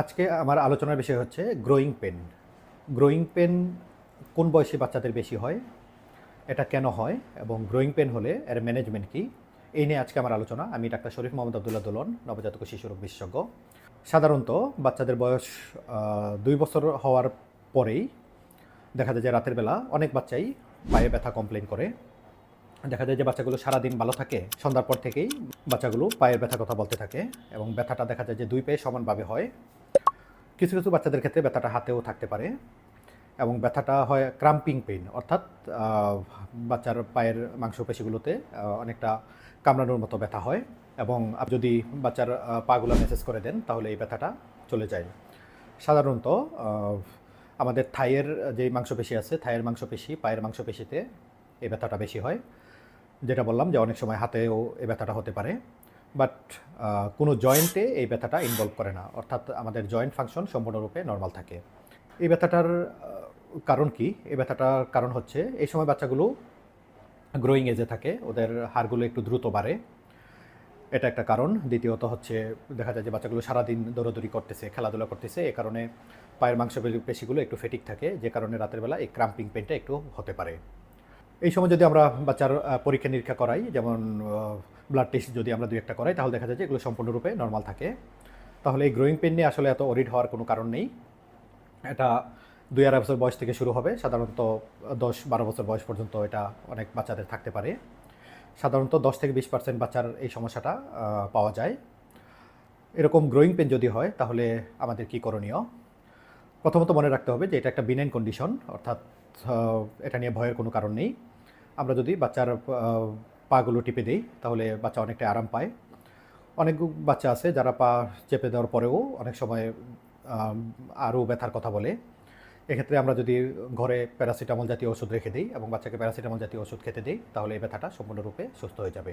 আজকে আমার আলোচনার বিষয় হচ্ছে গ্রোয়িং পেন গ্রোয়িং পেন কোন বয়সী বাচ্চাদের বেশি হয়, এটা কেন হয় এবং গ্রোয়িং পেন হলে এর ম্যানেজমেন্ট কী? এই নিয়ে আজকে আমার আলোচনা। আমি ডাক্তার শরীফ মোহাম্মদ আবদুল্লাহ দোলন, নবজাতক ও শিশু রোগ বিশেষজ্ঞ। সাধারণত বাচ্চাদের বয়স দুই বছর হওয়ার পরেই দেখা যায় যে রাতের বেলা অনেক বাচ্চাই পায়ে ব্যথা কমপ্লেন করে। দেখা যায় যে বাচ্চাগুলো সারাদিন ভালো থাকে, সন্ধ্যার পর থেকেই বাচ্চাগুলো পায়ের ব্যথার কথা বলতে থাকে এবং ব্যথাটা দেখা যায় যে দুই পায়ে সমানভাবে হয়। কিছু কিছু বাচ্চাদের ক্ষেত্রে ব্যথাটা হাতেও থাকতে পারে এবং ব্যথাটা হয় ক্রাম্পিং পেইন অর্থাৎ বাচ্চার পায়ের মাংসপেশিগুলোতে অনেকটা কামড়ানোর মতো ব্যথা হয় এবং আপনি যদি বাচ্চার পাগুলো মেসেজ করে দেন, তাহলে এই ব্যথাটা চলে যায়। সাধারণত আমাদের থাইয়ের যে মাংসপেশি আছে, থাইয়ের মাংসপেশি, পায়ের মাংসপেশিতে এই ব্যথাটা বেশি হয়। যেটা বললাম যে অনেক সময় হাতেও এই ব্যথাটা হতে পারে। বাট কোনো জয়েন্টে এই ব্যথাটা ইনভলভ করে না। অর্থাৎ আমাদের জয়েন্ট ফাংশন সম্পূর্ণরূপে নর্মাল থাকে। এই ব্যথাটার কারণ কি? এই ব্যথাটার কারণ হচ্ছে এই সময় বাচ্চাগুলো গ্রোয়িং এজে থাকে। ওদের হাড়গুলো একটু দ্রুত বাড়ে। এটা একটা কারণ। দ্বিতীয়ত হচ্ছে দেখা যায় যে বাচ্চাগুলো সারাদিন দৌড়াদৌড়ি করতেছে, খেলাধুলা করতেছে। এ কারণে পায়ের মাংস পেশিগুলো একটু ফেটিক থাকে। যে কারণে রাতের বেলা এই ক্রাম্পিং পেনটা একটু হতে পারে। এই সময় যদি আমরা বাচ্চার পরীক্ষা নিরীক্ষা করাই, যেমন ব্লাড টেস্ট যদি আমরা দুই একটা করাই, তাহলে দেখা যায় যে এগুলো সম্পূর্ণরূপে নর্মাল থাকে। তাহলে এই গ্রোয়িং পেন নিয়ে আসলে এত অরিড হওয়ার কোনো কারণ নেই। এটা দুই আড়াই বছর বয়স থেকে শুরু হবে। সাধারণত দশ বারো বছর বয়স পর্যন্ত এটা অনেক বাচ্চাদের থাকতে পারে। সাধারণত দশ থেকে বিশ পার্সেন্ট বাচ্চার এই সমস্যাটা পাওয়া যায়। এরকম গ্রোয়িং পেন যদি হয়, তাহলে আমাদের কি করণীয়? প্রথমত মনে রাখতে হবে যে এটা একটা বিনাইন কন্ডিশন অর্থাৎ এটা নিয়ে ভয়ের কোনো কারণ নেই। আমরা যদি বাচ্চার পাগুলো টিপে দিই, তাহলে বাচ্চা অনেকটা আরাম পায়। অনেক বাচ্চা আছে যারা পা চেপে দেওয়ার পরেও অনেক সময় আরও ব্যথার কথা বলে। এক্ষেত্রে আমরা যদি ঘরে প্যারাসিটামল জাতীয় ওষুধ রেখে দিই এবং বাচ্চাকে প্যারাসিটামল জাতীয় ওষুধ খেতে দিই, তাহলে এই ব্যথাটা সম্পূর্ণরূপে সুস্থ হয়ে যাবে।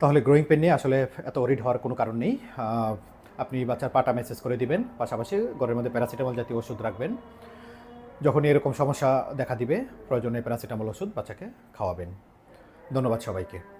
তাহলে গ্রোয়িং পেন নিয়ে আসলে এত ওরিড হওয়ার কোনো কারণ নেই। আপনি বাচ্চার পাটা মেসেজ করে দিবেন, পাশাপাশি ঘরের মধ্যে প্যারাসিটামল জাতীয় ওষুধ রাখবেন। যখনই এরকম সমস্যা দেখা দিবে প্রয়োজনে প্যারাসিটামল ওষুধ বাচ্চাকে খাওয়াবেন। ধন্যবাদ সবাইকে।